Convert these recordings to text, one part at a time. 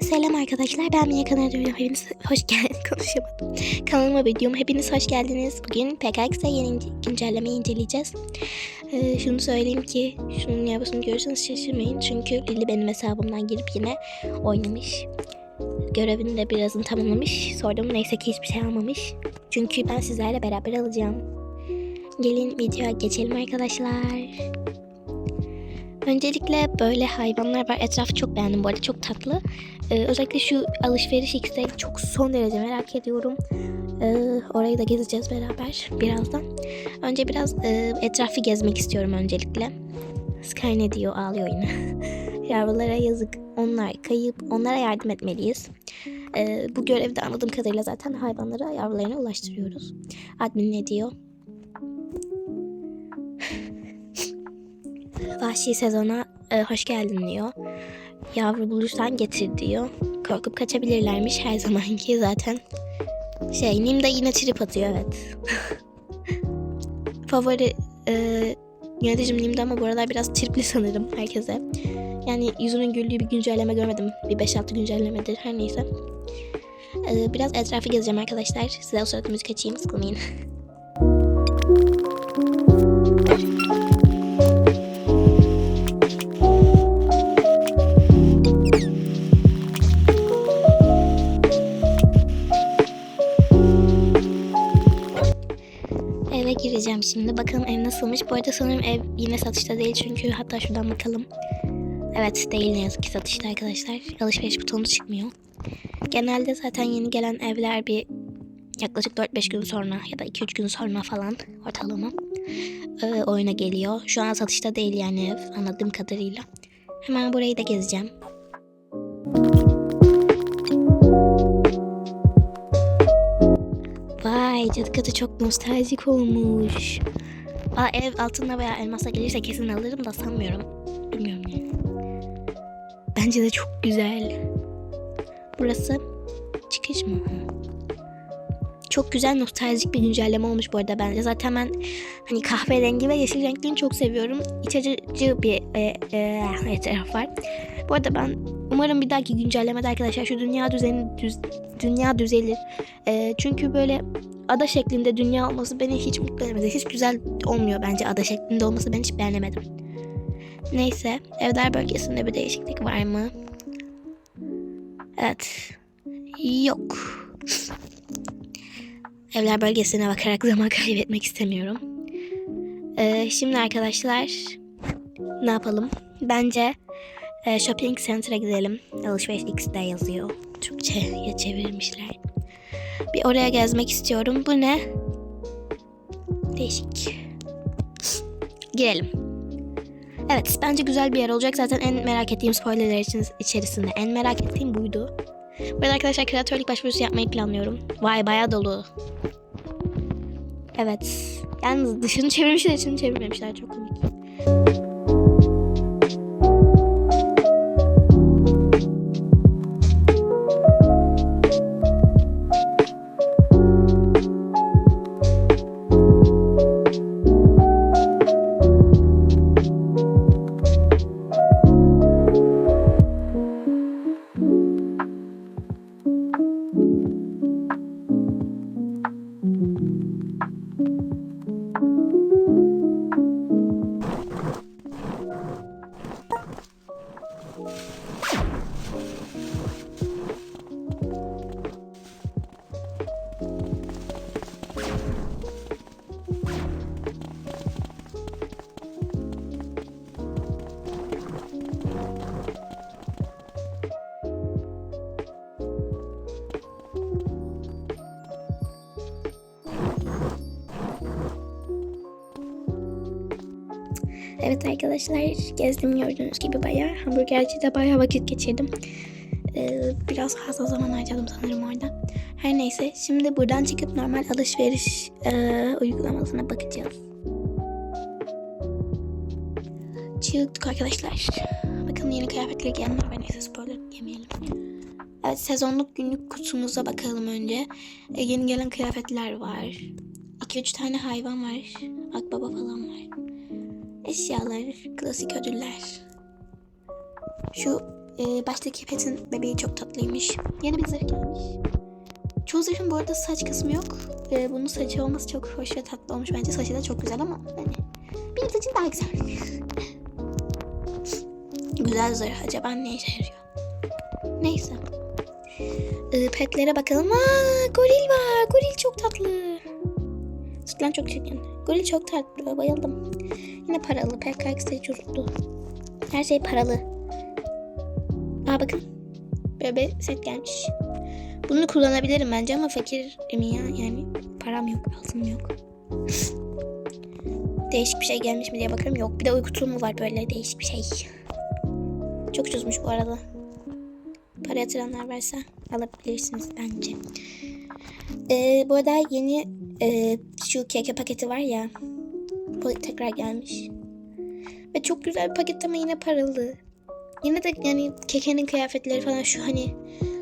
Selam arkadaşlar ben Mia kanalıma hepiniz hoş geldiniz konuşamadım. Kanalıma videoma hepiniz hoş geldiniz. Bugün PKX'e yeni güncellemeyi inceleyeceğiz. Ee, şunu söyleyeyim ki şunun yapısını görürseniz şaşırmayın. Çünkü Lili benim hesabımdan girip yine oynamış. Görevini de birazını tamamlamış. Sordum neyse ki hiçbir şey almamış. Çünkü ben sizlerle beraber alacağım. Gelin videoya geçelim arkadaşlar. Öncelikle böyle hayvanlar var. Etrafı çok beğendim bu arada. Çok tatlı. Ee, özellikle şu alışveriş X'de çok son derece merak ediyorum. Ee, orayı da gezeceğiz beraber birazdan. Önce biraz e, etrafı gezmek istiyorum öncelikle. Sky ne diyor? Ağlıyor yine. Yavrulara yazık. Onlar kayıp. Onlara yardım etmeliyiz. Ee, bu görevde anladığım kadarıyla zaten hayvanlara yavrularına ulaştırıyoruz. Admin ne diyor? Vahşi sezona e, hoş geldin diyor. Yavru bulursan getir diyor. Korkup kaçabilirlermiş her zamanki zaten. Şey Nim de yine trip atıyor evet. Favori e, yöneticim Nim'de ama bu aralar biraz tripli sanırım herkese. Yani yüzünün güldüğü bir güncelleme görmedim. Bir 5-6 güncellemedir her neyse. E, biraz etrafı gezeceğim arkadaşlar. Size o sırada müzik açayım sıkılmayın. gireceğim şimdi. Bakalım ev nasılmış. Bu arada sanırım ev yine satışta değil çünkü hatta şuradan bakalım. Evet değil ne yazık ki satışta arkadaşlar. Alışveriş butonu çıkmıyor. Genelde zaten yeni gelen evler bir yaklaşık 4-5 gün sonra ya da 2-3 gün sonra falan ortalama e, oyuna geliyor. Şu an satışta değil yani ev anladığım kadarıyla. Hemen burayı da gezeceğim. Vay cadı katı çok nostaljik olmuş. Aa, ev altınla veya elmasla gelirse kesin alırım da sanmıyorum. Bilmiyorum yani. Bence de çok güzel. Burası çıkış mı? Çok güzel nostaljik bir güncelleme olmuş bu arada bence. Zaten ben hani kahverengi ve yeşil renklerini çok seviyorum. İç açıcı bir e, e, taraf var. Bu arada ben umarım bir dahaki güncellemede arkadaşlar şu dünya düzeni düz, dünya düzelir. E, çünkü böyle ada şeklinde dünya olması beni hiç mutlu etmedi. Hiç güzel olmuyor bence ada şeklinde olması ben hiç beğenemedim. Neyse evler bölgesinde bir değişiklik var mı? Evet. Yok. Evler bölgesine bakarak zaman kaybetmek istemiyorum. Ee, şimdi arkadaşlar ne yapalım? Bence e, Shopping Center'a gidelim. Alışveriş X'de yazıyor. Türkçe'ye çevirmişler. Bir oraya gezmek istiyorum. Bu ne? Değişik. Girelim. Evet bence güzel bir yer olacak. Zaten en merak ettiğim spoilerler içerisinde en merak ettiğim buydu. Burada arkadaşlar kreatörlük başvurusu yapmayı planlıyorum. Vay bayağı dolu. Evet. Yalnız dışını çevirmişler içini çevirmemişler. Çok komik. Evet arkadaşlar gezdim gördüğünüz gibi bayağı. Hamburgercide bayağı vakit geçirdim. Ee, biraz fazla zaman harcadım sanırım orada. Her neyse şimdi buradan çıkıp normal alışveriş e, uygulamasına bakacağız. Çıktık arkadaşlar. Bakın yeni kıyafetler gelmiş. Ben neyse spoiler yemeyelim. Evet sezonluk günlük kutumuza bakalım önce. E, yeni gelen kıyafetler var. 2-3 tane hayvan var. Akbaba falan var. Eşyalar, klasik ödüller. Şu e, baştaki petin bebeği çok tatlıymış. Yeni bir zırh gelmiş. Çoğu zırhın bu arada saç kısmı yok. E, bunun saçı olması çok hoş ve tatlı olmuş. Bence saçı da çok güzel ama hani benim saçım daha güzel. güzel zırh acaba ne işe yarıyor? Neyse. E, petlere bakalım. Aa, goril var. Goril çok tatlı. Sütlen çok çirkin. Goril çok tatlı. Bayıldım. Yine paralı. PKX'de çocuktu. Her şey paralı. Aa bakın. Böyle set gelmiş. Bunu kullanabilirim bence ama fakir mi ya? Yani param yok, altınım yok. değişik bir şey gelmiş mi diye bakarım. Yok. Bir de uyku tulumu var böyle değişik bir şey. Çok ucuzmuş bu arada. Para yatıranlar varsa alabilirsiniz bence. Ee, bu arada yeni e, şu keke paketi var ya. Bu tekrar gelmiş. Ve çok güzel bir paket ama yine paralı. Yine de yani kekenin kıyafetleri falan şu hani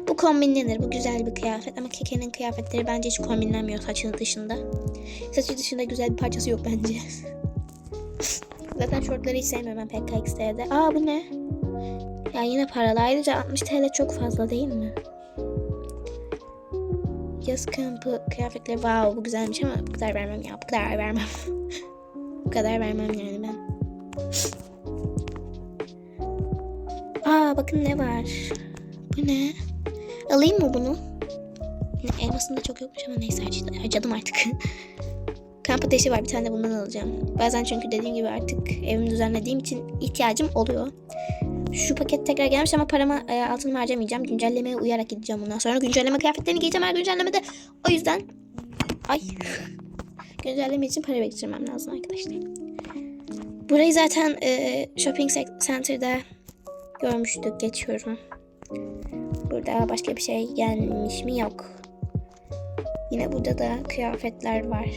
bu kombinlenir. Bu güzel bir kıyafet ama kekenin kıyafetleri bence hiç kombinlenmiyor saçının dışında. Saçı dışında güzel bir parçası yok bence. Zaten şortları hiç sevmiyorum ben PKX'de. Aa bu ne? Ya yine paralı. Ayrıca 60 TL çok fazla değil mi? Yaz kampı kıyafetleri wow bu güzelmiş ama bu kadar vermem ya. Bu kadar vermem. kadar vermem yani ben. Aa bakın ne var. Bu ne? Alayım mı bunu? Elmasında çok yokmuş ama neyse harcadım artık. Kamp ateşi var bir tane de bundan alacağım. Bazen çünkü dediğim gibi artık evimi düzenlediğim için ihtiyacım oluyor. Şu paket tekrar gelmiş ama paramı e, altınımı harcamayacağım. Güncellemeye uyarak gideceğim bundan sonra. Güncelleme kıyafetlerini giyeceğim her güncellemede. O yüzden ay güncelleme için para biriktirmem lazım arkadaşlar. Burayı zaten e, shopping center'da görmüştük. Geçiyorum. Burada başka bir şey gelmiş mi? Yok. Yine burada da kıyafetler var.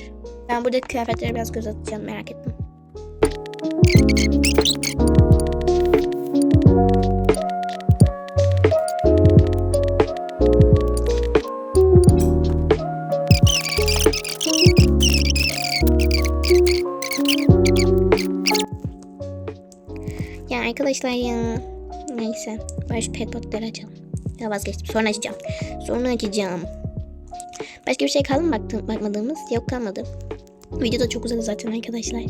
Ben buradaki kıyafetlere biraz göz atacağım merak ettim. Arkadaşlar ya. Neyse. Ben şu pet botları açalım. Ya vazgeçtim. Sonra açacağım. Sonra açacağım. Başka bir şey kaldı mı baktım, bakmadığımız? Yok kalmadı. Video da çok uzadı zaten arkadaşlar.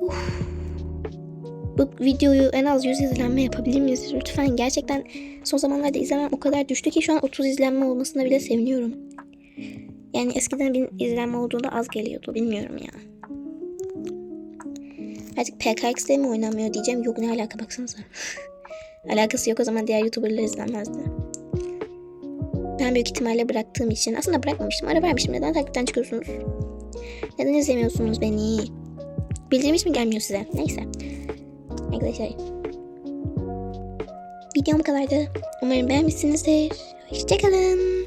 Uf. Bu videoyu en az 100 izlenme yapabilir miyiz? Lütfen gerçekten son zamanlarda izlemem o kadar düştü ki şu an 30 izlenme olmasına bile seviniyorum. Yani eskiden bin izlenme olduğunda az geliyordu. Bilmiyorum ya. Artık PKX'de mi oynanmıyor diyeceğim. Yok ne alaka baksanıza. Alakası yok o zaman diğer YouTuber'lar izlenmezdi. Ben büyük ihtimalle bıraktığım için aslında bırakmamıştım. Ara vermiştim. Neden takipten çıkıyorsunuz? Neden izlemiyorsunuz beni? Bildirim hiç mi gelmiyor size? Neyse. Arkadaşlar. Videom bu kadardı. Umarım beğenmişsinizdir. Hoşçakalın.